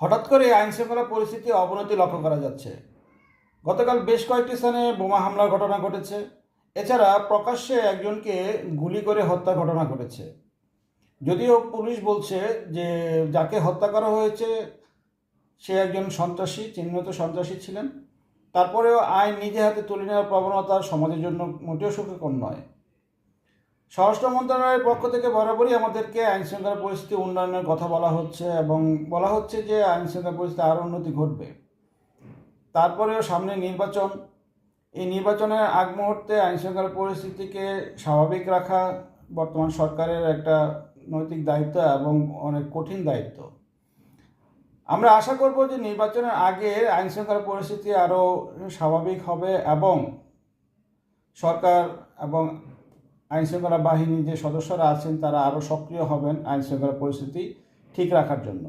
হঠাৎ করে আইন শৃঙ্খলা পরিস্থিতি অবনতি লক্ষ্য করা যাচ্ছে। গতকাল বেশ কয়েকটি স্থানে বোমা হামলার ঘটনা ঘটেছে। এছাড়া প্রকাশ্যে একজনকে গুলি করে হত্যা ঘটনা ঘটেছে। যদিও পুলিশ বলছে যে যাকে হত্যা করা হয়েছে, সে একজন সন্ত্রাসী, চিহ্নিত সন্ত্রাসী ছিলেন। তারপরেও আইন নিজে হাতে তুলে নেওয়ার প্রবণতা সমাজের জন্য মোটেও সুখকর নয়। স্বরাষ্ট্র মন্ত্রণালয়ের পক্ষ থেকে বরাবরই আমাদেরকে আইন শৃঙ্খলা পরিস্থিতি উন্নয়নের কথা বলা হচ্ছে এবং বলা হচ্ছে যে আইন শৃঙ্খলা পরিস্থিতি আরও উন্নতি ঘটবে। তারপরেও সামনে নির্বাচন। এই নির্বাচনের আগ মুহূর্তে আইন শৃঙ্খলা পরিস্থিতিকে স্বাভাবিক রাখা বর্তমান সরকারের একটা নৈতিক দায়িত্ব এবং অনেক কঠিন দায়িত্ব। আমরা আশা করব যে নির্বাচনের আগে আইন শৃঙ্খলা পরিস্থিতি আরও স্বাভাবিক হবে এবং সরকার এবং আইন শৃঙ্খলা বাহিনীর যে সদস্যরা আছেন, তারা আরও সক্রিয় হবেন আইনশৃঙ্খলা পরিস্থিতি ঠিক রাখার জন্য।